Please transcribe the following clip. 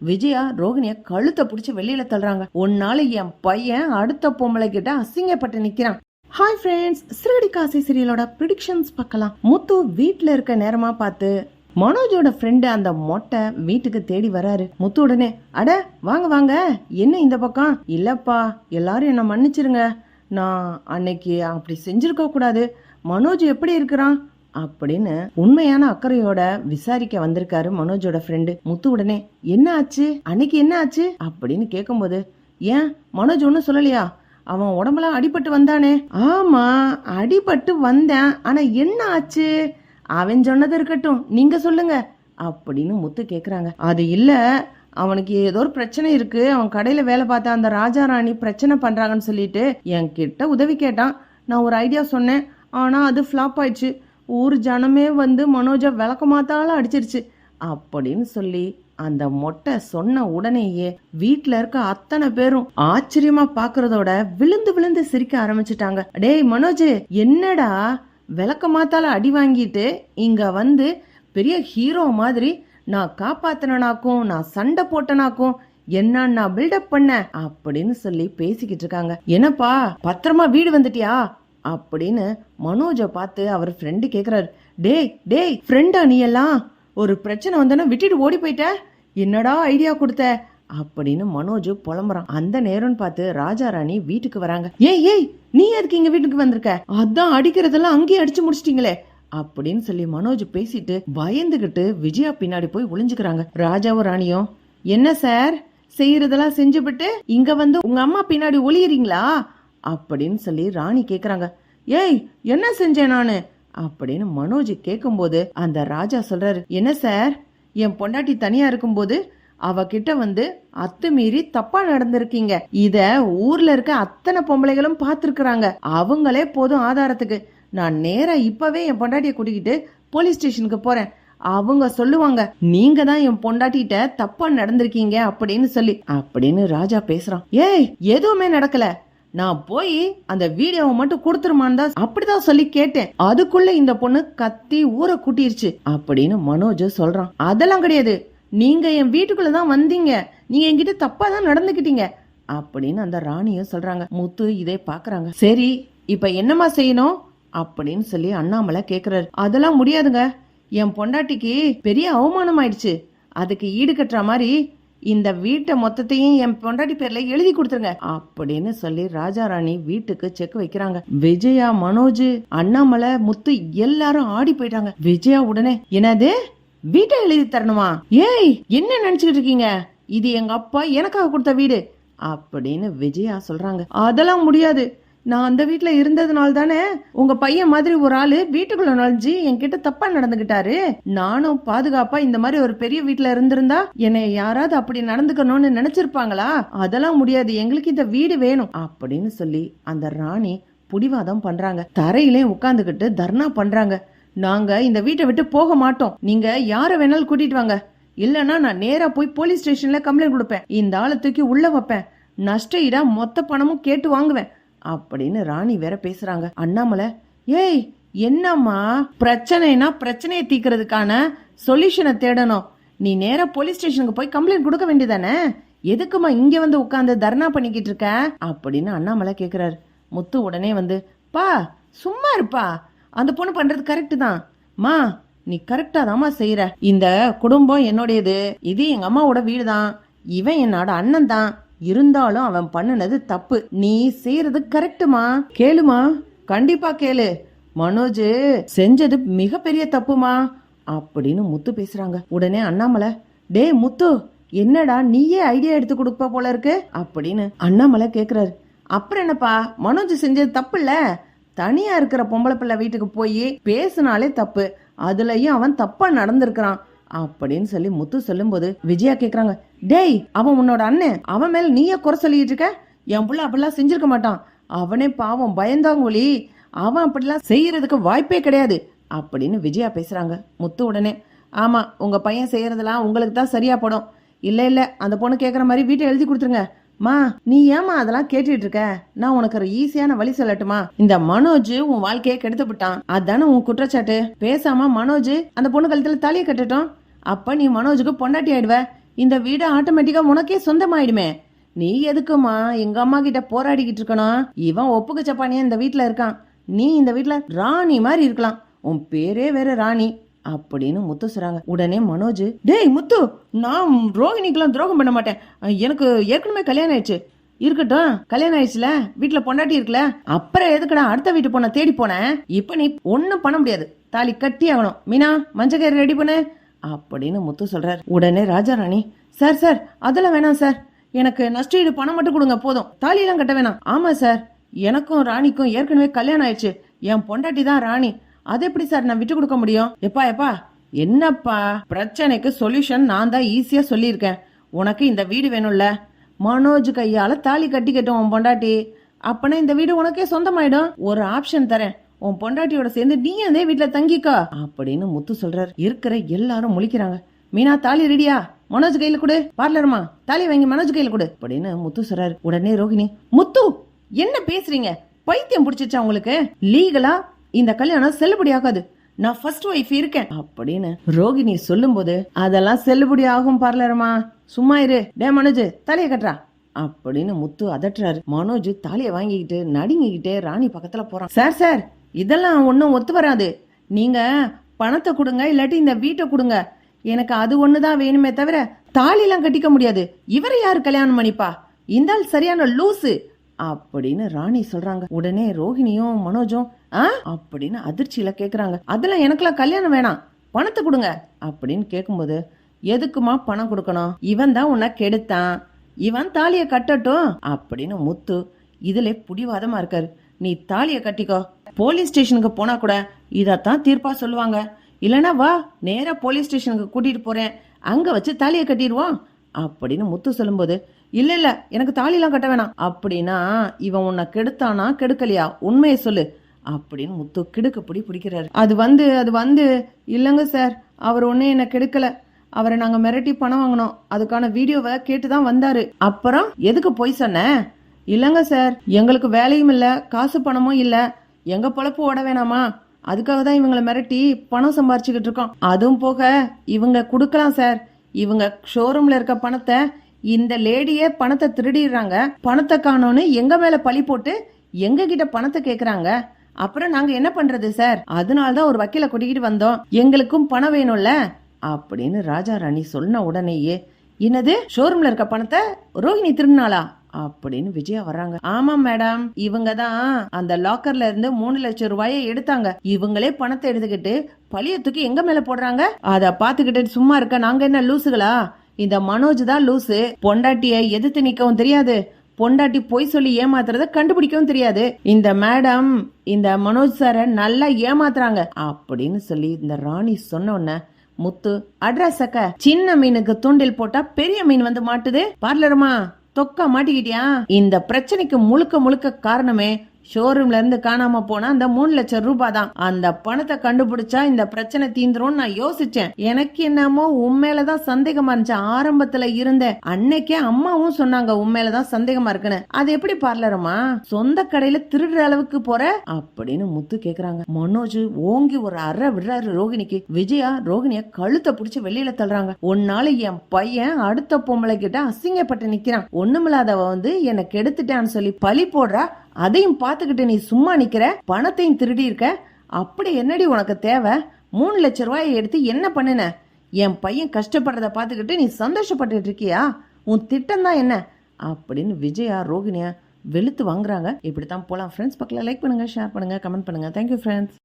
விஜயா ரோகிணிய கழுத்தை பிடிச்சி வெளியில தள்ளுறாங்க. உன்னால என் பையன் அடுத்த பொம்பளை கிட்ட அசிங்கப்பட்டு நிக்கிறான். ஹாய் ஃப்ரெண்ட்ஸ் சிறுகடி காசி சீரியலோட ப்ரிடிக்ஷன்ஸ் பார்க்கலாம். முத்து வீட்டில் இருக்க நேரமாக பார்த்து மனோஜோட ஃப்ரெண்டு அந்த மொட்டை வீட்டுக்கு தேடி வராரு. முத்து உடனே அட வாங்க வாங்க. என்ன இந்த பக்கம்? இல்லப்பா எல்லாரும் என்ன மன்னிச்சிருங்க. நான் அன்னைக்கு அப்படி செஞ்சிருக்க கூடாது. மனோஜ் எப்படி இருக்கிறான்? அப்படின்னு உண்மையான அக்கறையோட விசாரிக்க வந்திருக்காரு மனோஜோட ஃப்ரெண்டு முத்து உடனே என்ன ஆச்சு? அன்னைக்கு என்ன ஆச்சு? அப்படின்னு கேட்கும்போது ஏன்? மனோஜ் ஒன்றும் சொல்லலையா? அவன் உடம்பெல்லாம் அடிபட்டு வந்தானே. ஆமா அடிபட்டு வந்தேன். ஆனா என்ன ஆச்சு? அவன் சொன்னது இருக்கட்டும். நீங்க சொல்லுங்க. அப்படின்னு முத்து கேக்குறாங்க. அது இல்ல. அவனுக்கு ஏதோ ஒரு பிரச்சனை இருக்கு. அவன் கடையில வேலை பார்த்த அந்த ராஜா ராணி பிரச்சனை பண்றாங்கன்னு சொல்லிட்டு என்கிட்ட உதவி கேட்டான். நான் ஒரு ஐடியா சொன்னேன். ஆனா அது ஃப்ளாப் ஆயிடுச்சு. ஊர் ஜனமே வந்து மனோஜை விளக்கமாத்தால அடிச்சிருச்சு. அப்படின்னு சொல்லி அந்த மொட்டை சொன்ன உடனேயே வீட்ல இருக்க அத்தனை பேரும் ஆச்சரியமா பாக்குறதோட விழுந்து விழுந்து சிரிக்க ஆரம்பிச்சிட்டாங்க. டேய் மனோஜ் என்னடா? விளக்க மாத்தால அடி வாங்கிட்டு இங்க வந்து பெரிய ஹீரோ மாதிரி நான் காப்பாத்தினாக்கும் நான் சண்டை போட்டனாக்கும் என்ன நான் பில்டப் பண்ண அப்படின்னு சொல்லி பேசிக்கிட்டு இருக்காங்க. என்னப்பா பத்திரமா வீடு வந்துட்டியா? அப்படின்னு மனோஜை பார்த்து அவர் ஃப்ரெண்டு கேட்குறாரு டேய் டேய் ஃப்ரெண்டா நீ எல்லாம்? ஒரு பிரச்சனை வந்தோன்னா விட்டுட்டு ஓடி போயிட்ட? என்னடா ஐடியா கொடுத்த? அப்படின்னு மனோஜ் புலம்புறான். அந்த நேரம்னு பார்த்து ராஜா ராணி வீட்டுக்கு வராங்க. ஏய் ஏய் நீ எதுக்கு இங்க வீட்டுக்கு வந்திருக்க? அதான் அடிக்கிறதெல்லாம் அங்கேயே அடிச்சு முடிச்சிட்டீங்களே. அப்படின்னு சொல்லி மனோஜ் பேசிட்டு பயந்துகிட்டு விஜயா பின்னாடி போய் ஒளிஞ்சுக்கிறாங்க. ராஜாவும் ராணியும் என்ன சார்? செய்யறதெல்லாம் செஞ்சுபிட்டு இங்க வந்து உங்க அம்மா பின்னாடி ஒளியறீங்களா? அப்படின்னு சொல்லி ராணி கேக்குறாங்க. ஏய் என்ன செஞ்சேன் நானு? அப்படின்னு மனோஜ் கேட்கும்போது அந்த ராஜா சொல்றாரு. என்ன சார்? என் பொண்டாட்டி தனியா இருக்கும்போது அவகிட்ட வந்து அத்துமீறி தப்பா நடந்திருக்கீங்க. இத ஊர்ல இருக்க அத்தனை பொம்பளைகளும் பார்த்துருக்குறாங்க அவங்களே போதும் ஆதாரத்துக்கு. நான் நேரா இப்பவே என் பொண்டாட்டிய கூட்டிக்கிட்டு போலீஸ் ஸ்டேஷனுக்கு போறேன். அவங்க சொல்லுவாங்க நீங்க தான் என் பொண்டாட்டிட்ட தப்பா நடந்திருக்கீங்க அப்படின்னு சொல்லி. அப்படின்னு ராஜா பேசுறான். ஏய் எதுவுமே நடக்கல. நான் போய் அந்த வீடியோவை மட்டும் கொடுத்துருமான்னு தான் அப்படிதான் சொல்லி கேட்டேன். அதுக்குள்ள இந்த பொண்ணு கத்தி ஊரை கூட்டிருச்சு அப்படின்னு மனோஜ் சொல்றான். அதெல்லாம் கிடையாது. நீங்க என் வீட்டுக்குள்ள தான் வந்தீங்க. நீங்க என்கிட்ட தப்பா தான் நடந்துக்கிட்டீங்க அப்படின்னு அந்த ராணியும் சொல்றாங்க. முத்து இதே பாக்குறாங்க. சரி இப்ப என்னம்மா செய்யணும்? அப்படின்னு சொல்லி அண்ணாமலை கேக்குறாரு. அதெல்லாம் முடியாதுங்க. என் பொண்டாட்டிக்கு பெரிய அவமானம் ஆயிடுச்சு அதுக்கு ஈடு கட்டுற மாதிரி இந்த வீட்டை மொத்தத்தையும் என் பொண்டாட்டி பேர்ல எழுதி கொடுத்துருங்க அப்படின்னு சொல்லி ராஜா ராணி வீட்டுக்கு செக் வைக்கிறாங்க. விஜயா மனோஜ் அண்ணாமலை முத்து எல்லாரும் ஆடி போயிட்டாங்க. விஜயா உடனே என்னது? வீட்டை எழுதி தரணுமா? ஏய் என்ன நினைச்சுக்கிட்டு இருக்கீங்க? இது எங்க அப்பா எனக்காக கொடுத்த வீடு அப்படின்னு விஜயா சொல்றாங்க. அதெல்லாம் முடியாது. நான் அந்த வீட்டில் இருந்ததுனால தானே உங்க பையன் மாதிரி ஒரு ஆளு வீட்டுக்குள்ள நுழைஞ்சு என்கிட்ட தப்பா நடந்துகிட்டாரு. நானும் பாதுகாப்பா இந்த மாதிரி ஒரு பெரிய வீட்டுல இருந்திருந்தா என்னை யாராவது அப்படி நடந்துக்கணும்னு நினைச்சிருப்பாங்களா? அதெல்லாம் முடியாது. எங்களுக்கு இந்த வீடு வேணும் அப்படின்னு சொல்லி அந்த ராணி புடிவாதம் பண்றாங்க. தரையிலே உட்காந்துக்கிட்டு தர்ணா பண்றாங்க. நாங்க இந்த வீட்டை விட்டு போக மாட்டோம். நீங்க யார வேணாலும் கூட்டிட்டு வாங்க. இல்லனா நான் நேரா போய் போலீஸ் ஸ்டேஷன்ல கம்ப்ளைண்ட் கொடுப்பேன். இந்த ஆளை தூக்கி உள்ள வைப்பேன். நஷ்ட ஈடா மொத்த பணமும் கேட்டு வாங்குவேன். அப்படின்னு ராணி வேற பேசுறாங்க. அண்ணாமலை ஏய் என்னம்மா? பிரச்சனைனா பிரச்சனையை தீக்கிறதுக்கான சொல்யூஷனை தேடணும். நீ நேரா போலீஸ் ஸ்டேஷனுக்கு போய் கம்ப்ளைண்ட் கொடுக்க வேண்டியதானே? எதுக்குமா இங்க வந்து உட்காந்து தர்ணா பண்ணிக்கிட்டு இருக்க? அப்படின்னு அண்ணாமலை கேக்குறாரு. முத்து உடனே வந்து பா சும்மா இருப்பா. அந்த பொண்ணு பண்றது கரெக்டு தான். மா நீ கரெக்டா தாம்மா செய்யற இந்த குடும்பம் என்னுடையது. இது எங்க அம்மாவோட வீடு தான் இவன் என்னோட அண்ணன் தான் இருந்தாலும் அவன் பண்ணுனது தப்பு. நீ செய்யறது கரெக்டுமா கேளுமா? கண்டிப்பா கேளு. மனோஜ் செஞ்சது மிகப்பெரிய தப்புமா? அப்படின்னு முத்து பேசுறாங்க. உடனே அண்ணாமலை டேய் முத்து என்னடா நீயே ஐடியா எடுத்து கொடுப்ப போல இருக்கு? அப்படின்னு அண்ணாமலை கேக்குறாரு. அப்புறம் என்னப்பா? மனோஜ் செஞ்சது தப்பு இல்ல தனியா இருக்கிற பொம்பளை பிள்ளை வீட்டுக்கு போய் பேசினாலே தப்பு. அதுலயும் அவன் தப்பா நடந்திருக்கிறான். அப்படின்னு சொல்லி முத்து சொல்லும்போது விஜயா கேக்குறாங்க டேய் அவன் உன்னோட அண்ணன். அவன் மேல நீயே குறை சொல்லிட்டு இருக்க? என் புள்ள அப்படிலாம் செஞ்சிருக்க மாட்டான். அவனே பாவம் பயந்தாங்கொழி அவன் அப்படிலாம் செய்யறதுக்கு வாய்ப்பே கிடையாது. அப்படின்னு விஜயா பேசுறாங்க முத்து உடனே ஆமா உங்க பையன் செய்யறதெல்லாம் உங்களுக்கு தான் சரியா படும். இல்ல இல்ல அந்த பொண்ணு கேக்குற மாதிரி வீட்டை எழுதி கொடுத்துருங்க. மா நீ ஏமா அதெல்லாம் கேட்டுட்டு இருக்க? நான் உனக்கு ஒரு ஈஸியான வழி சொல்லட்டுமா? இந்த மனோஜ் உன் வாழ்க்கையை கெடுத்து விட்டான். அதானே உன் குற்றச்சாட்டு? பேசாம மனோஜ் அந்த பொண்ணு கழுத்துல தலையை கட்டட்டும். அப்போ நீ மனோஜுக்கு பொண்டாட்டி ஆயிடுவ. இந்த வீடு ஆட்டோமேட்டிக்காக உனக்கே சொந்தமாயிடுமே. நீ எதுக்குமா எங்க அம்மா கிட்ட போராடிக்கிட்டு இருக்கணும் இவன் ஒப்புக்கு சப்பானியா இந்த வீட்டில் இருக்கான். நீ இந்த வீட்டில் ராணி மாதிரி இருக்கலாம். உன் பேரே வேற ராணி அப்படின்னு முத்து சொல்றாங்க உடனே மனோஜ் டேய் முத்து நான் ரோஹிணிக்கெல்லாம் துரோகம் பண்ண மாட்டேன். எனக்கு ஏற்கனவே கல்யாணம் ஆயிடுச்சு. இருக்கட்டும் கல்யாணம் ஆயிடுச்சுல? வீட்டுல பொண்டாட்டி இருக்குல்ல? அப்புறம் எதுக்குடா அடுத்த வீட்டு போன தேடி போனேன் இப்ப நீ ஒன்றும் பண்ண முடியாது. தாலி கட்டி ஆகணும் மீனா மஞ்சக்கறி ரெடி பண்ணு. அப்படின்னு முத்து சொல்றாரு. உடனே ராஜாராணி சார் சார் அதெல்லாம் வேணாம் சார். எனக்கு நஷ்டஈடு பணம் மட்டும் கொடுங்க போதும். தாலியெல்லாம் கட்ட வேணாம். ஆமா சார். எனக்கும் ராணிக்கும் ஏற்கனவே கல்யாணம் ஆயிடுச்சு. என் பொண்டாட்டி தான் ராணி. அது எப்படி சார் நான் விட்டு கொடுக்க முடியும்? எப்பா எப்பா என்னப்பா? பிரச்சனைக்கு சொல்யூஷன் நான் தான் ஈஸியா சொல்லியிருக்கேன். உனக்கு இந்த வீடு வேணும்ல. மனோஜ் கையால தாலி கட்டிக்கட்டும் உன் பொண்டாட்டி. அப்பனா இந்த வீடு உனக்கே சொந்தமாயிடும். ஒரு ஆப்ஷன் தரேன். உன் பொண்டாட்டியோட சேர்ந்து நீ அதே வீட்டுல தங்கிக்கோ? அப்படின்னு முத்து சொல்றாரு. இருக்கிற எல்லாரும் முழிக்கிறாங்க. மீனா தாலி ரெடியா? மனோஜ் கையில கொடு. பார்லருமா தாலி வாங்கி மனோஜ் கையில கொடு. அப்படின்னு முத்து சொல்றாரு. உடனே ரோகிணி முத்து என்ன பேசுறீங்க? பைத்தியம் பிடிச்சிச்சா உங்களுக்கு? லீகலா? இந்த கல்யாணம் செல்லுபடி ஆகாது. நான் ஃபர்ஸ்ட் ஒய்ஃப் இருக்கேன். அப்படின்னு ரோகிணி சொல்லும்போது அதெல்லாம் செல்லுபடி ஆகும் பார்லருமா. சும்மா இரு. டே மனோஜ் தலைய கட்டுறா. அப்படின்னு முத்து அதட்டுறாரு. மனோஜ் தாலியை வாங்கிக்கிட்டு நடுங்கிக்கிட்டே ராணி பக்கத்துல போறான். சார் சார் இதெல்லாம் ஒன்றும் ஒத்து வராது. நீங்கள் பணத்தை கொடுங்க இல்லாட்டி இந்த வீட்டை கொடுங்க. எனக்கு அது ஒன்று தான் வேணுமே தவிர தாலிலாம் கட்டிக்க முடியாது. இவரை யார் கல்யாணம் பண்ணிப்பா? இந்தால் சரியான லூசு. அப்படின்னு ராணி சொல்றாங்க. உடனே ரோஹிணியும் மனோஜும் ஆ? அப்படின்னு அதிர்ச்சியில கேக்குறாங்க. அதெல்லாம் எனக்கெல்லாம் கல்யாணம் வேணாம். பணத்தை கொடுங்க. அப்படின்னு கேட்கும்போது எதுக்குமா பணம் கொடுக்கணும்? இவன் தான் உன்னை கெடுத்தான். இவன் தாலியை கட்டட்டும். அப்படின்னு முத்து இதுல புடிவாதமா இருக்காரு. நீ தாலியை கட்டிக்கோ. போலீஸ் ஸ்டேஷனுக்கு போனா கூட இதைத்தான் தீர்ப்பா சொல்லுவாங்க. இல்லைனா வா நேராக போலீஸ் ஸ்டேஷனுக்கு கூட்டிட்டு போறேன். அங்க வச்சு தாலியை கட்டிடுவான் அப்படின்னு முத்து சொல்லும்போது இல்ல இல்ல எனக்கு தாலிலாம் கட்ட வேணாம். அப்படின்னா இவன் உன்னை கெடுத்தானா கெடுக்கலையா? உண்மையை சொல்லு. அப்படின்னு முத்து கிடுக்கப்படி பிடிக்கிறாரு. அது வந்து அது வந்து இல்லைங்க சார் அவர் ஒன்றும் என்ன கெடுக்கல. அவரை நாங்க மிரட்டி பணம் வாங்கினோம். அதுக்கான வீடியோவை கேட்டு தான் வந்தாரு. அப்புறம் எதுக்கு போய் சொன்ன? இல்லைங்க சார் எங்களுக்கு வேலையும் இல்லை காசு பணமும் இல்லை. எங்கள் பொழப்பு ஓட வேணாமா? அதுக்காக தான் இவங்களை மிரட்டி பணம் சம்பாரிச்சுக்கிட்டு இருக்கோம். அதுவும் போக இவங்க கொடுக்கலாம் சார். இவங்க ஷோரூமில் இருக்க பணத்தை இந்த லேடியே பணத்தை திருடிடுறாங்க. பணத்தை காணோன்னு எங்கள் மேலே பழி போட்டு எங்ககிட்ட பணத்தை கேட்குறாங்க அப்புறம் நாங்கள் என்ன பண்ணுறது சார்? அதனால தான் ஒரு வக்கீல கொட்டிக்கிட்டு வந்தோம். எங்களுக்கும் பணம் வேணும்ல? அப்படின்னு ராஜா ராணி சொன்ன உடனேயே என்னது? ஷோரூமில் இருக்க பணத்தை ரோஹிணி திருநாளா அப்படின்னு விஜயா வர்றாங்க. ஆமா மேடம் இவங்க தான் அந்த லாக்கர்ல இருந்து மூணு லட்சம் ரூபாயை எடுத்தாங்க. இவங்களே பணத்தை எடுத்துக்கிட்டு பழியத்துக்கு எங்க மேல போடுறாங்க? அத பாத்துக்கிட்டு சும்மா இருக்க நாங்க என்ன லூசுகளா? இந்த மனோஜ் தான் லூசு. பொண்டாட்டிய எதிர்த்து நிக்கவும் தெரியாது. பொண்டாட்டி பொய் சொல்லி ஏமாத்துறத கண்டுபிடிக்கவும் தெரியாது. இந்த மேடம் இந்த மனோஜ் சார நல்லா ஏமாத்துறாங்க அப்படின்னு சொல்லி இந்த ராணி சொன்ன உடனே முத்து அட்ரஸ் அக்க சின்ன மீனுக்கு தூண்டில் போட்டா பெரிய மீன் வந்து மாட்டுது. பார்லருமா? தொக்கா மாட்டிக்கிட்டியா? இந்த பிரச்சனைக்கு முழுக்க முழுக்க காரணமே ஷோரூம்ல இருந்து காணாம போன அந்த மூணு லட்சம் ரூபாய் தான். அந்த பணத்தை கண்டுபிடிச்சா இந்த பிரச்சனை தீந்துரும் நான் யோசிச்சேன். எனக்கு என்னமோ உண்மையிலதான் சந்தேகமா இருந்துச்சு. ஆரம்பத்துல இருந்தேன். அன்னைக்கே அம்மாவும் சொன்னாங்க உண்மையிலதான் சந்தேகமா இருக்குன்னு. அது எப்படி பார்லரமா? சொந்த கடையில திருடுற அளவுக்கு போற? அப்படின்னு முத்து கேக்குறாங்க. மனோஜ் ஓங்கி ஒரு அறை விடுறாரு ரோகிணிக்கு. விஜயா ரோகிணிய கழுத்தை பிடிச்சு வெளியில தள்ளுறாங்க. உன்னால என் பையன் அடுத்த பொம்பளை கிட்ட அசிங்கப்பட்டு நிக்கிறான். ஒண்ணுமில்லாதவ வந்து என்னை கெடுத்துட்டான்னு சொல்லி பழி போடுறா. அதையும் பார்த்துக்கிட்டு நீ சும்மா நிக்கிற? பணத்தையும் திருடி இருக்க? அப்படி என்னடி உனக்கு தேவை? மூணு லட்ச ரூபாயை எடுத்து என்ன பண்ணுன? என் பையன் கஷ்டப்படுறத பார்த்துக்கிட்டு நீ சந்தோஷப்பட்டுட்டு இருக்கியா? உன் திட்டம் தான் என்ன? அப்படின்னு விஜயா ரோகிணியா வெளுத்து வாங்குறாங்க. இப்படித்தான் போலாம். ஃப்ரெண்ட்ஸ் பக்கத்தில் லைக் பண்ணுங்க ஷேர் பண்ணுங்க கமெண்ட் பண்ணுங்க. Thank you friends